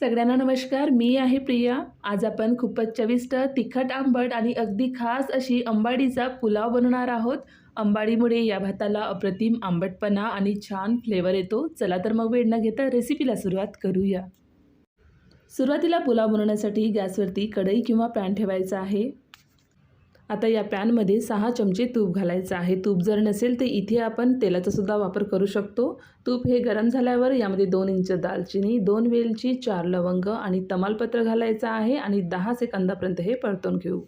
सगळ्यांना नमस्कार मी आहे प्रिया. आज आपण खूपच चविष्ट तिखट आंबट आणि अगदी खास अशी अंबाडीचा पुलाव बनवणार आहोत. अंबाडीमुळे या भाताला अप्रतिम आंबटपणा आणि छान फ्लेवर येतो. चला तर मग वेळ न घेता रेसिपीला सुरुवात करूया. सुरुवातीला पुलाव बनवण्यासाठी गॅसवरती कढई किंवा पॅन ठेवायचा आहे. आता या पॅनमध्ये सहा चमचे तूप घालायचं आहे. तूप जर नसेल तर इथे आपण तेलाचासुद्धा वापर करू शकतो. तूप हे गरम झाल्यावर यामध्ये दोन इंच दालचिनी दोन वेलची चार लवंग आणि तमालपत्र घालायचं आहे आणि दहा सेकंदापर्यंत हे परतून घेऊ.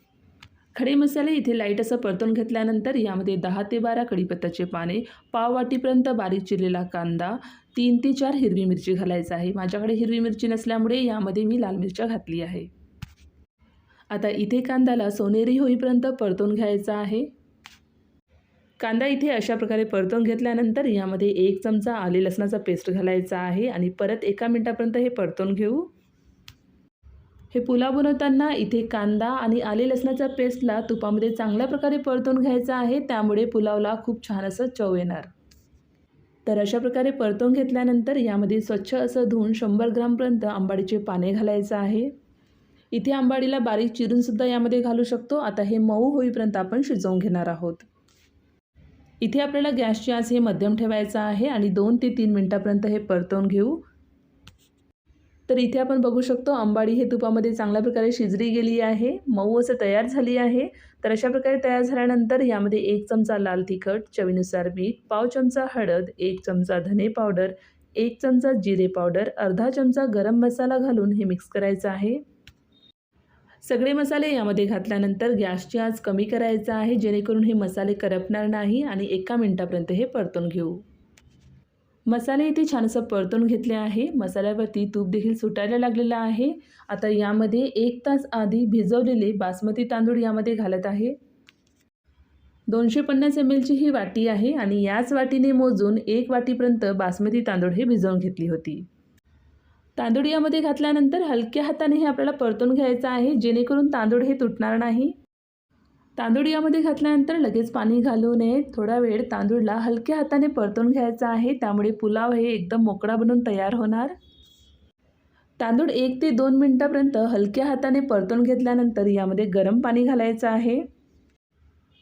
खडे मसाले इथे लाइट असं परतून घेतल्यानंतर यामध्ये दहा ते बारा कढीपत्ताचे पाने पाव वाटीपर्यंत बारीक चिरलेला कांदा तीन ते चार हिरवी मिरची घालायचं आहे. माझ्याकडे हिरवी मिरची नसल्यामुळे यामध्ये मी लाल मिरच्या घातली आहे. आता इथे कांद्याला सोनेरी होईपर्यंत परतून घ्यायचा आहे. कांदा इथे अशा प्रकारे परतून घेतल्यानंतर यामध्ये एक चमचा आले लसणाचा पेस्ट घालायचा आहे आणि परत एका मिनटापर्यंत हे परतून घेऊ. हे पुलाव बनवताना इथे कांदा आणि आले लसणाच्या पेस्टला तुपामध्ये चांगल्या प्रकारे परतून घ्यायचा आहे त्यामुळे पुलावला खूप छान असं चव येणार. तर अशा प्रकारे परतून घेतल्यानंतर यामध्ये स्वच्छ असं धुवून शंभर ग्रामपर्यंत आंबाडीचे पाने घालायचं आहे. इथे आंबाडीला बारीक चिरूनसुद्धा यामध्ये घालू शकतो. आता हे मऊ होईपर्यंत आपण शिजवून घेणार आहोत. इथे आपल्याला गॅसची आच हे मध्यम ठेवायचं आहे आणि दोन ते तीन मिनटापर्यंत हे परतवून घेऊ. तर इथे आपण बघू शकतो अंबाडी हे तुपामध्ये चांगल्या प्रकारे शिजली गेली आहे. मऊ असं तयार झाली आहे. तर अशा प्रकारे तयार झाल्यानंतर यामध्ये एक चमचा लाल तिखट चवीनुसार मीठ पाव चमचा हळद एक चमचा धने पावडर एक चमचा जिरे पावडर अर्धा चमचा गरम मसाला घालून हे मिक्स करायचं आहे. सगळे मसाले यामध्ये घातल्यानंतर गॅसची आज कमी करायचा आहे जेणेकरून हे मसाले करपणार नाही आणि एका मिनटापर्यंत हे परतून घेऊ. मसाले इथे छानसं परतून घेतले आहे. मसाल्यावरती तूप देखील सुटायला लागलेलं आहे. आता यामध्ये एक तास आधी भिजवलेले बासमती तांदूळ यामध्ये घालत आहे. दोनशे पन्नास एम एलची ही वाटी आहे आणि याच वाटीने मोजून एक वाटीपर्यंत बासमती तांदूळ हे भिजवून घेतली होती. तांदूळ यामध्ये घातल्यानंतर हलक्या हाताने हे आपल्याला परतून घ्यायचं आहे जेणेकरून तांदूळ हे तुटणार नाही. तांदूळ यामध्ये घातल्यानंतर लगेच पाणी घालू नये थोडा वेळ तांदूळला हलक्या हाताने परतून घ्यायचा आहे त्यामुळे पुलाव हे एकदम मोकळा बनून तयार होणार. तांदूळ एक ते दोन मिनटापर्यंत हलक्या हाताने परतून घेतल्यानंतर यामध्ये गरम पाणी घालायचं आहे.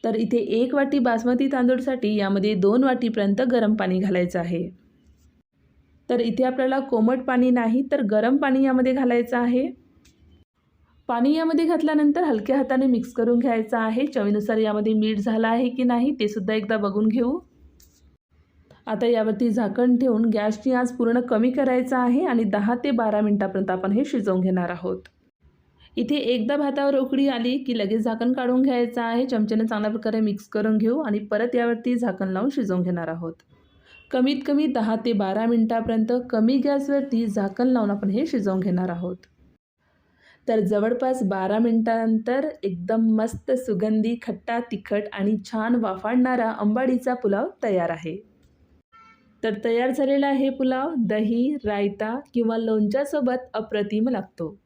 तर इथे एक वाटी बासमती तांदूळसाठी यामध्ये दोन वाटीपर्यंत गरम पाणी घालायचं आहे. तर इथे आपल्याला कोमट पाणी नाही तर गरम पाणी यामध्ये घालायचं आहे. पाणी यामध्ये घातल्यानंतर हलक्या हाताने मिक्स करून घ्यायचं आहे. चवीनुसार यामध्ये मीठ झालं आहे की नाही ते सुद्धा एकदा बघून घेऊ. आता यावरती झाकण ठेवून गॅसची आज पूर्ण कमी करायचं आहे आणि दहा ते बारा मिनटापर्यंत आपण हे शिजवून घेणार आहोत. इथे एकदा भातावर उकळी आली की लगेच झाकण काढून घ्यायचं आहे. चमच्याने चांगल्या प्रकारे मिक्स करून घेऊ आणि परत यावरती झाकण लावून शिजवून घेणार आहोत. कमीत कमी दहा ते बारा मिनटापर्यंत कमी गॅसवरती झाकण लावून आपण हे शिजवून घेणार आहोत. तर जवळपास बारा मिनटानंतर एकदम मस्त सुगंधी खट्टा तिखट आणि छान वाफाडणारा अंबाडीचा पुलाव तयार आहे. तर तयार झालेला हे पुलाव दही रायता किंवा लोणच्यासोबत अप्रतिम लागतो.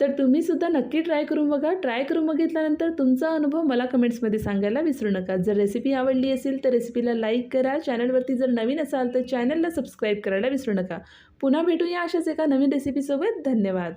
तर तुम्हीसुद्धा नक्की ट्राय करून बघा. ट्राय करून बघितल्यानंतर तुमचा अनुभव मला कमेंट्समध्ये सांगायला विसरू नका. जर रेसिपी आवडली असेल तर रेसिपीला लाईक करा. चॅनलवरती जर नवीन असाल तर चॅनलला सबस्क्राईब करायला विसरू नका. पुन्हा भेटूया अशाच एका नवीन रेसिपीसोबत. धन्यवाद.